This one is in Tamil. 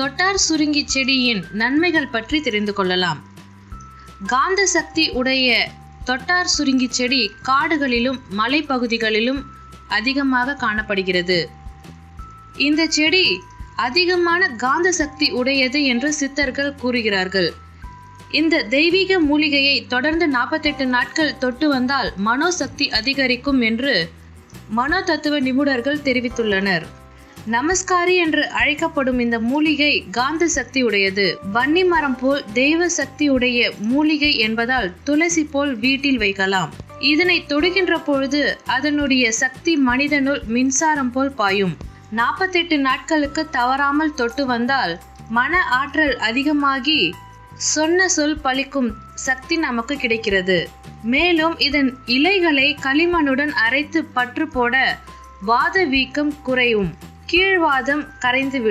தொட்டார் சுருங்கி செடியின் நன்மைகள் பற்றி தெரிந்து கொள்ளலாம். காந்த சக்தி உடைய தொட்டார் சுருங்கி செடி காடுகளிலும் மலைப்பகுதிகளிலும் அதிகமாக காணப்படுகிறது. இந்த செடி அதிகமான காந்த சக்தி உடையது என்று சித்தர்கள் கூறுகிறார்கள். இந்த தெய்வீக மூலிகையை தொடர்ந்து நாற்பத்தெட்டு நாட்கள் தொட்டு வந்தால் மனோசக்தி அதிகரிக்கும் என்று மனோ தத்துவ நிபுணர்கள் தெரிவித்துள்ளனர். நமஸ்காரி என்று அழைக்கப்படும் இந்த மூலிகை காந்த சக்தி உடையது வன்னி மரம் போல் தெய்வ சக்தி உடைய மூலிகை என்பதால் துளசி போல் வீட்டில் வைக்கலாம். இதனை தொடுகின்ற பொழுது அதனுடைய சக்தி மனிதனுள் மின்சாரம் போல் பாயும். நாற்பத்தெட்டு நாட்களுக்கு தவறாமல் தொட்டு வந்தால் மன ஆற்றல் அதிகமாகி சொன்ன சொல் பழிக்கும் சக்தி நமக்கு கிடைக்கிறது. மேலும் இதன் இலைகளை களிமண்ணுடன் அரைத்து பற்று போட வாத வீக்கம் குறையும். கீழ்வாதம் கரைந்துவிடும்.